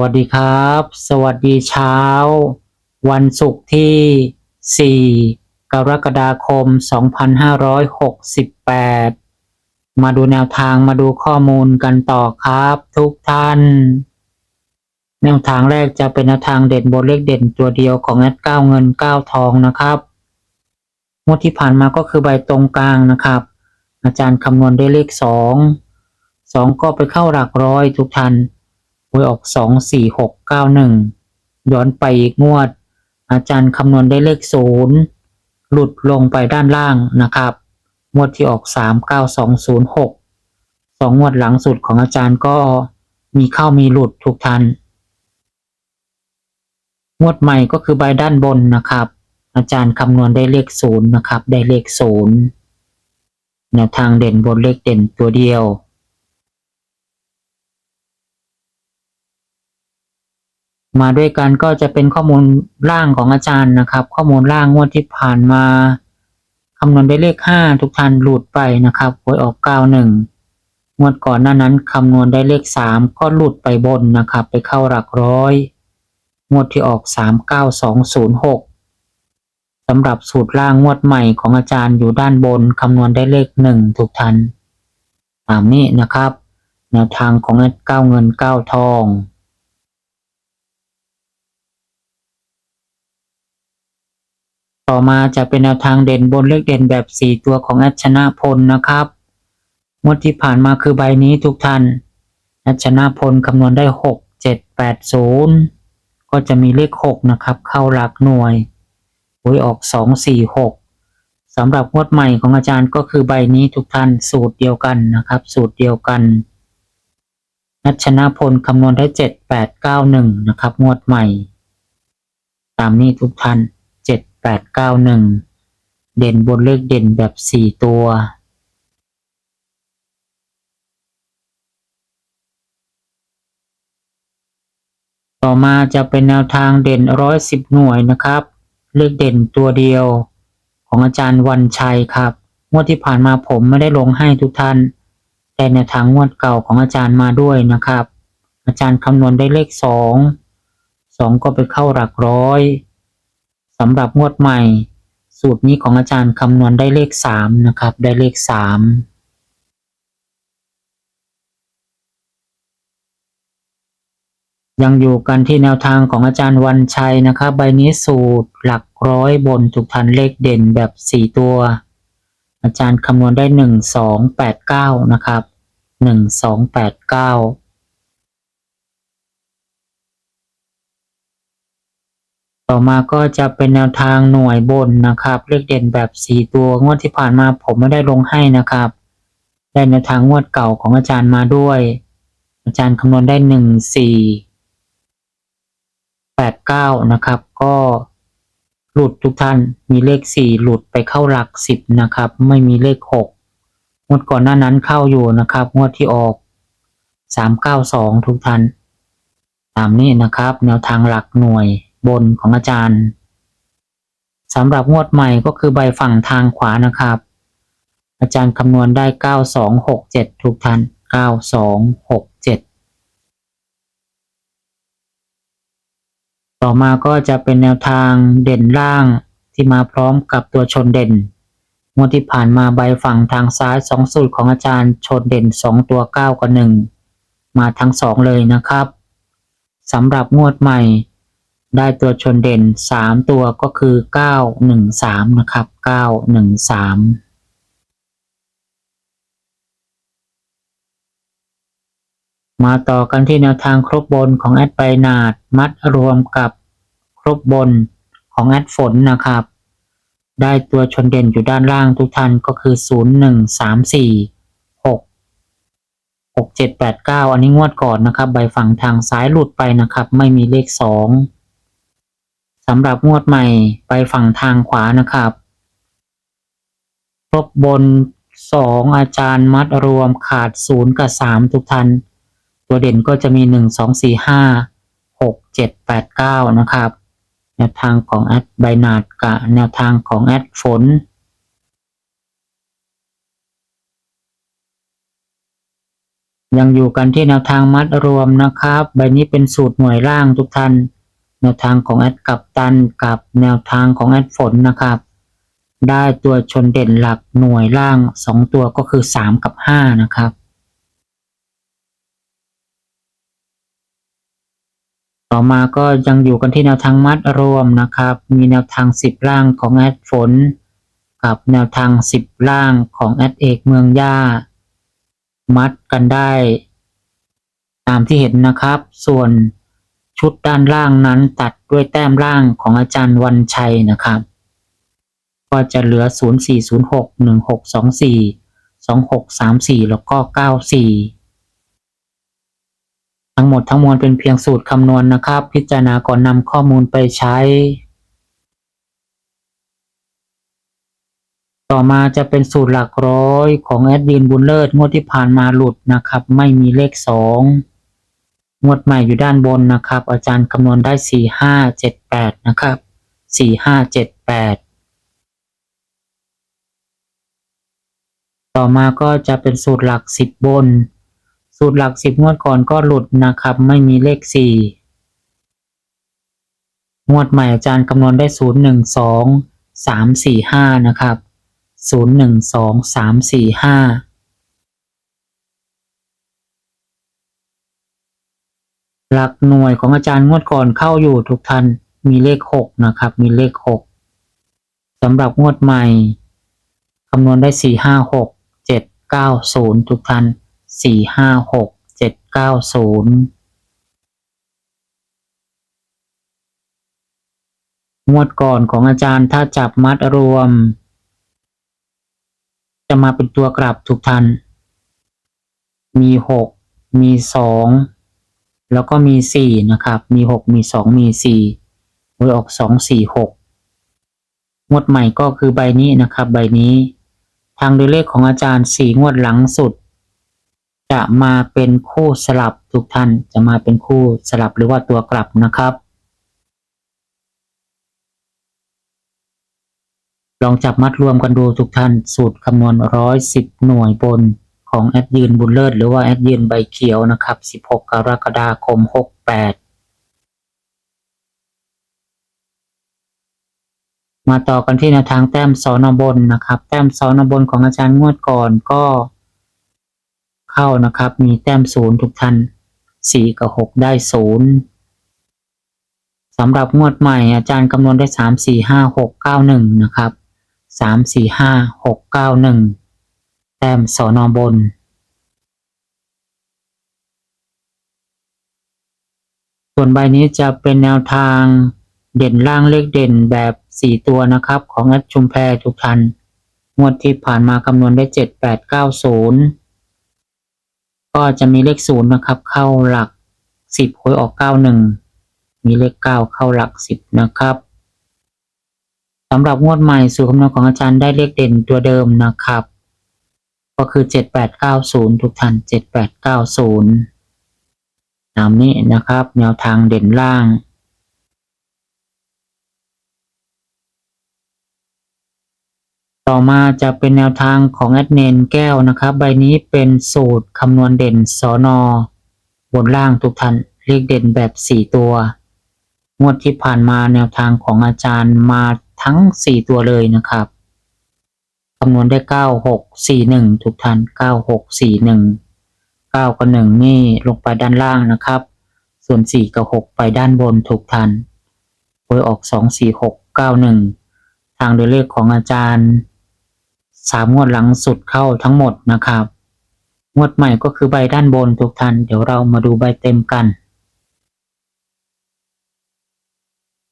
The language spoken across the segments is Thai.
วัสดีครับ สวัสดีเช้า วันศุกร์ที่ 4 กรกฎาคม 2568 มาดูแนวทางมาดูข้อมูลกันต่อครับทุกท่าน แนวทางแรกจะเป็นแนวทางเด่นบนเลขเด่นตัวเดียวของแอดเก้าเงินเก้าทองนะครับงวดที่ผ่านมาก็คือใบตรงกลางนะครับ อาจารย์คำนวณได้เลขสองสองก็ไปเข้าหลักร้อยทุกท่าน หวยออกสองสี่หกเก้าหนึ่งย้อนไปอีกงวด อาจารย์คำนวณได้เลขศูนย์หลุดลงไปด้านล่างนะครับงวดที่ออกสามเก้าสองศูนย์หกสองงวดหลังสุดของอาจารย์ก็มีเข้ามีหลุดทุกทันงวดใหม่ก็คือใบด้านบนนะครับ อาจารย์คำนวณได้เลขศูนย์นะครับ ได้เลขศูนย์แนวทางเด่นบนเลขเด่นตัวเดียว มาด้วยกันก็จะเป็นข้อมูลล่างของอาจารย์นะครับ ข้อมูลล่างงวดที่ผ่านมาคำนวณได้เลขห้าทุกท่านหลุดไปนะครับหวยออกเก้าหนึ่งงวดก่อนหน้านั้นคำนวณได้เลขสามก็หลุดไปบนนะครับ ไปเข้าหลักร้อย งวดที่ออกสามเก้าสองศูนย์หกสำหรับสูตรล่างงวดใหม่ของอาจารย์อยู่ด้านบนคำนวณได้เลขหนึ่งทุกท่านตามนี้นะครับแนวทางของเก้าเงินเก้าทอง ต่อมาจะเป็นแนวทางเด่นบนเลขเด่นแบบ 4 ตัวของอัชนะพลนะครับงวดที่ผ่านมาคือใบนี้ทุกท่านอัชนะพลคำนวณได้ 6 7 8 0 ก็จะมีเลข 6 นะครับ เข้าหลักหน่วยหวยออก 2 4 6สำหรับงวดใหม่ของอาจารย์ก็คือใบนี้ทุกท่านสูตรเดียวกันนะครับ สูตรเดียวกันนัชนะพลคำนวณได้ 7 8 9 1 นะครับ งวดใหม่ ตามนี้ทุกท่าน แปดเก้าหนึ่งเด่นบนเลขเด่นแบบสี่ตัว ต่อมาจะเป็นแนวทางเด่นร้อยสิบหน่วยนะครับ เลขเด่นตัวเดียวของอาจารย์วันชัยครับงวดที่ผ่านมาผมไม่ได้ลงให้ทุกท่าน แต่แนวทางงวดเก่าของอาจารย์มาด้วยนะครับ อาจารย์คำนวณได้เลขสองสองก็ไปเข้าหลักร้อย สำหรับงวดใหม่ สูตรนี้ของอาจารย์คำนวณได้เลขสามนะครับ ได้เลขสามยังอยู่กันที่แนวทางของอาจารย์วันชัยนะครับใบนี้สูตรหลักร้อยบนถูกทันเลขเด่นแบบ 4 ตัว อาจารย์คำนวณได้ 1 2 8 9 นะครับ 1 2 8 9 ต่อมาก็จะเป็นแนวทางหน่วยบนนะครับ เลขเด่นแบบสี่ตัวงวดที่ผ่านมาผมไม่ได้ลงให้นะครับ ได้แนวทางงวดเก่าของอาจารย์มาด้วย อาจารย์คำนวณได้หนึ่งสี่แปดเก้านะครับ ก็หลุดทุกท่านมีเลขสี่หลุดไปเข้าหลักสิบนะครับ ไม่มีเลขหกงวดก่อนหน้านั้นเข้าอยู่นะครับ งวดที่ออกสามเก้าสองทุกท่าน ตามนี้นะครับ แนวทางหลักหน่วย บนของอาจารย์สำหรับงวดใหม่ก็คือใบฝั่งทางขวานะครับ อาจารย์คำนวณได้เก้าสองหกเจ็ดทุกท่านเก้าสองหกเจ็ดต่อมาก็จะเป็นแนวทางเด่นล่างที่มาพร้อมกับตัวชนเด่นงวดที่ผ่านมาใบฝั่งทางซ้ายสองสูตรของอาจารย์ชนเด่นสองตัวเก้ากับหนึ่งมาทั้งสองเลยนะครับสำหรับงวดใหม่ ได้ตัวชนเด่นสามตัวก็คือเก้าหนึ่งสามนะครับเก้าหนึ่งสามมาต่อกันที่แนวทางครบบนของแอดไปนาดมัดรวมกับครบบนของแอดฝนนะครับ ได้ตัวชนเด่นอยู่ด้านล่างทุกท่านก็คือศูนย์หนึ่งสามสี่หกหกเจ็ดแปดเก้าอันนี้งวดก่อนนะครับ ใบฝั่งทางซ้ายหลุดไปนะครับ ไม่มีเลขสอง สำหรับงวดใหม่ไปฝั่งทางขวานะครับครบบนสองอาจารย์มัดรวมขาดศูนย์กับสามทุกท่านตัวเด่นก็จะมีหนึ่งสองสี่ห้าหกเจ็ดแปดเก้านะครับ แนวทางของแอดไบนาดกับแนวทางของแอดฝนยังอยู่กันที่แนวทางมัดรวมนะครับ ใบนี้เป็นสูตรหน่วยล่างทุกท่าน แนวทางของแอดกับตันกับแนวทางของแอดฝนนะครับ ได้ตัวชนเด่นหลักหน่วยล่างสองตัวก็คือสามกับห้านะครับต่อมาก็ยังอยู่กันที่แนวทางมัดรวมนะครับ มีแนวทางสิบล่างของแอดฝน กับแนวทางสิบล่างของแอดเอกเมืองย่า มัดกันได้ ตามที่เห็นนะครับ ส่วน ชุดด้านล่างนั้นตัดด้วยแต้มล่างของอาจารย์วันชัยนะครับ ก็จะเหลือ 0 4 0 6 1 6 2 4 2 6 3 4 แล้วก็ 94 ทั้งหมดทั้งมวลเป็นเพียงสูตรคำนวณนะครับ พิจารณาก่อนนำข้อมูลไปใช้ ต่อมาจะเป็นสูตรหลักร้อยของแอดวินบุญเลิศงวดที่ผ่านมาหลุดนะครับ ไม่มีเลขสอ งวดใหม่อยู่ด้านบนนะครับ อาจารย์คำนวณได้ 4 5 7 8 นะครับ 4 5 7 8 ต่อมาก็จะเป็นสูตรหลัก 10 บน สูตรหลัก 10 งวดก่อนก็หลุดนะครับ ไม่มีเลข 4 งวดใหม่อาจารย์คำนวณได้ 0 1 2 3 4 5 นะครับ 0 1 2 3 4 5 หลักหน่วยของอาจารย์งวดก่อนเข้าอยู่ทุกท่านมีเลขหกนะครับ มีเลขหกสำหรับงวดใหม่คำนวณได้สี่ห้าหกเจ็ดเก้าศูนย์ทุกท่านสี่ห้าหกเจ็ดเก้าศูนย์งวดก่อนของอาจารย์ถ้าจับมัดรวม จะมาเป็นตัวกลับทุกท่าน มีหกมีสอง แล้วก็มีสี่นะครับ มีหกมีสองมีสี่หวยออกสองสี่หกงวดใหม่ก็คือใบนี้นะครับ ใบนี้ ทางดยเลขของอาจารย์สี่งวดหลังสุด จะมาเป็นคู่สลับทุกท่านจะมาเป็นคู่สลับหรือว่าตัวกลับนะครับ ลองจับมัดรวมกันดูทุกท่านสูตรคำนวณร้อยสิบหน่วยบน ของแอดยืนบุญเลิศหรือว่าแอดยืนใบเขียวนะครับสิบหกกรกฎาคมหกแปดมาต่อกันที่แนวทางแต้มสอนบนนะครับ แต้มสอนบนของอาจารย์งวดก่อนก็ เข้านะครับ มีแต้มศูนย์ทุกท่านสี่กับหกได้ศูนย์สำหรับงวดใหม่อาจารย์คำนวณได้สามสี่ห้าหกเก้าหนึ่งนะครับสามสี่ห้าหกเก้าหนึ่ง แต้มสอนอบนส่วนใบนี้จะเป็นแนวทางเด่นล่างเลขเด่นแบบสี่ตัวนะครับ ของแอดชุมแพรทุกท่านงวดที่ผ่านมาคำนวณได้เจ็ดแปดเก้าศูนย์ก็จะมีเลขศูนย์นะครับ เข้าหลักสิบหวยออกเก้าหนึ่งมีเลขเก้าเข้าหลักสิบนะครับสำหรับงวดใหม่สูตรคำนวณของอาจารย์ได้เลขเด่นตัวเดิมนะครับ ก็คือเจ็ดแปดเก้าศูนย์ทุกท่านเจ็ดแปดเก้าศูนย์ตามนี้นะครับ แนวทางเด่นล่าง ต่อมาจะเป็นแนวทางของแอดเนนแก้วนะครับ ใบนี้เป็นสูตรคำนวณเด่นสอนอบนล่างทุกท่านเลขเด่นแบบสี่ตัว งวดที่ผ่านมาแนวทางของอาจารย์มาทั้งสี่ตัวเลยนะครับ คำนวณได้เก้าหกสี่หนึ่งทุกท่านเก้าหกสี่หนึ่งเก้ากับหนึ่งนี่ลงไปด้านล่างนะครับ ส่วนสี่กับหกไปด้านบนทุกท่านหวยออกสองสี่หกเก้าหนึ่งทางโดยเลขของอาจารย์สามงวดหลังสุดเข้าทั้งหมดนะครับ งวดใหม่ก็คือใบด้านบนทุกท่านเดี๋ยวเรามาดูใบเต็มกัน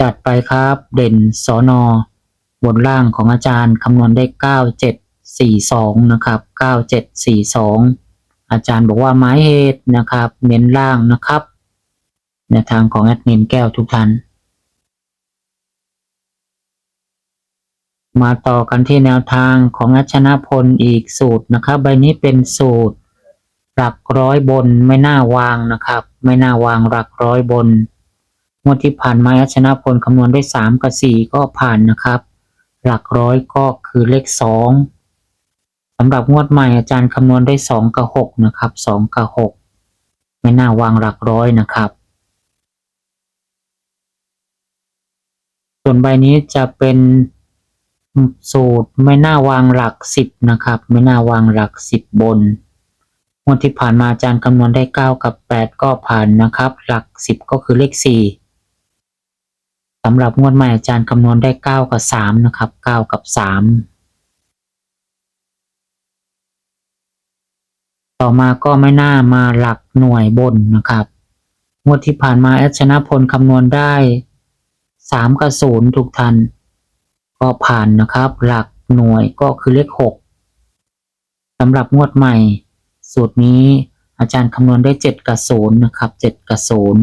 จัดไปครับ เด่นสอนอ บนล่างของอาจารย์คำนวณได้ 9742 นะครับ 9742 อาจารย์บอกว่าหมายเหตุนะครับ เน้นล่างนะครับแนทางของแอดมินแก้วทุกท่าน มาต่อกันที่แนวทางของอัชนะพลอีกสูตรนะครับ ใบนี้เป็นสูตร หลักร้อยบนไม่น่าวางนะครับ ไม่น่าวางหลักร้อยบนงวดที่ผ่านมาอัชนะพลคำนวณได้สามกับสี่ก็ผ่านนะครับ หลักร้อยก็คือเลขสองสำหรับงวดใหม่อาจารย์คำนวณได้สองกับหกนะครับสองกับหกไม่น่าวางหลักร้อยนะครับ ส่วนใบนี้จะเป็นสูตรไม่น่าวางหลักสิบนะครับ ไม่น่าวางหลักสิบบนงวดที่ผ่านมาอาจารย์คำนวณได้เก้ากับแปดก็ผ่านนะครับ หลักสิบก็คือเลขสี่ สำหรับงวดใหม่อาจารย์คำนวณได้เก้ากับสามนะครับเก้ากับสามต่อมาก็ไม่น่ามาหลักหน่วยบนนะครับ งวดที่ผ่านมาแอดชนะพลคำนวณได้สามกับศูนย์ทุกทัน ก็ผ่านนะครับ หลักหน่วยก็คือเลขหกสำหรับงวดใหม่ สูตรนี้อาจารย์คำนวณได้เจ็ดกับศูนย์นะครับเจ็ดกับศูนย์